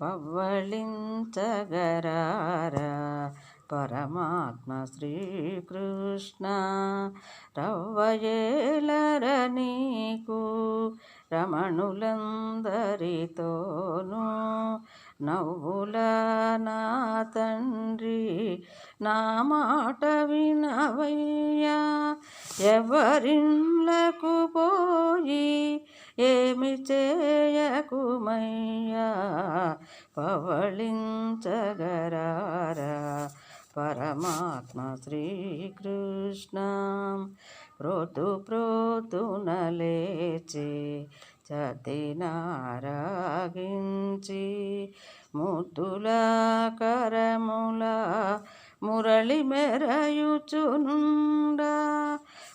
పవ్వళించగరారా పరమాత్మ శ్రీకృష్ణ రవ్వయేలర నీకు రమణులందరితోనూ నవ్వుల నా తండ్రి నా మాట వినవయ్యా. ఎవరిళ్ళకు పవళించగరారా. పరమాత్మ శ్రీకృష్ణ ప్రోతు ప్రోతున లేచి చదినారాగించి ముద్దుల కరముల మురళి మెరయుచునుండా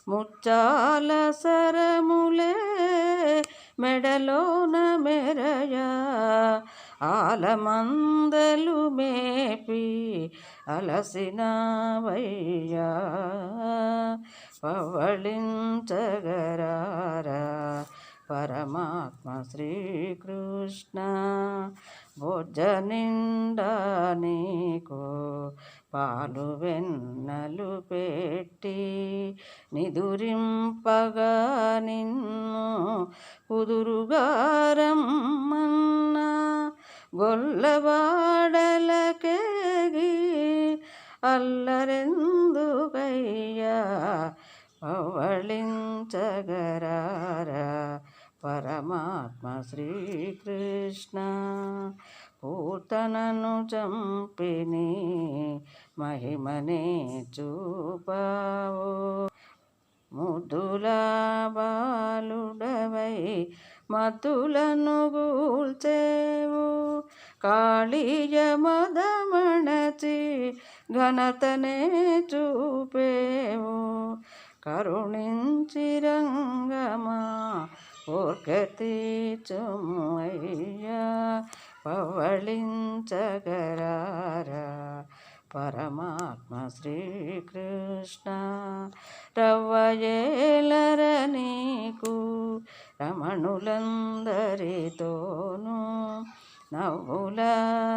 ముచ్చాల సరములే మెడలోన మెరయా. ఆలమందలు మేపి అలసిన వయ్యా పవళించగరారా పరమాత్మ శ్రీకృష్ణ భోజ నిండా నీకు పాలు వెన్నలు పెట్టి నిదురింపగా నిన్ను కుదురుగారమ్మన్నా. గొల్లవాడలకేగి అల్లరెందుకయ్యా పవళించగరారా పరమాత్మ శ్రీకృష్ణ. పూతనను చంపిని మహిమనే చూపావు. ముద్దుల బాలుడవై మతులను గూల్చే కాళీయ మదమణచి ఘనతనే చూపేవు. కరుణించి ఓర్గతి చుమయ్యా పవళించగరారా. పరమాత్మ శ్రీకృష్ణ రవ్వయేలర నీకు రమణులందరితోనూ నవ్వుల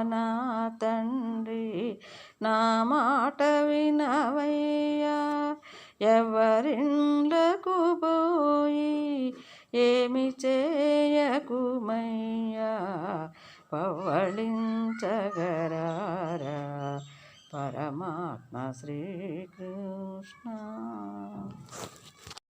నా తండ్రి నా మాట వినవయ్యా. ఎవరిండ్లకు పోయి ఏమి చేయకుమయ్యా? పవళించగరారా? పరమాత్మ శ్రీకృష్ణ.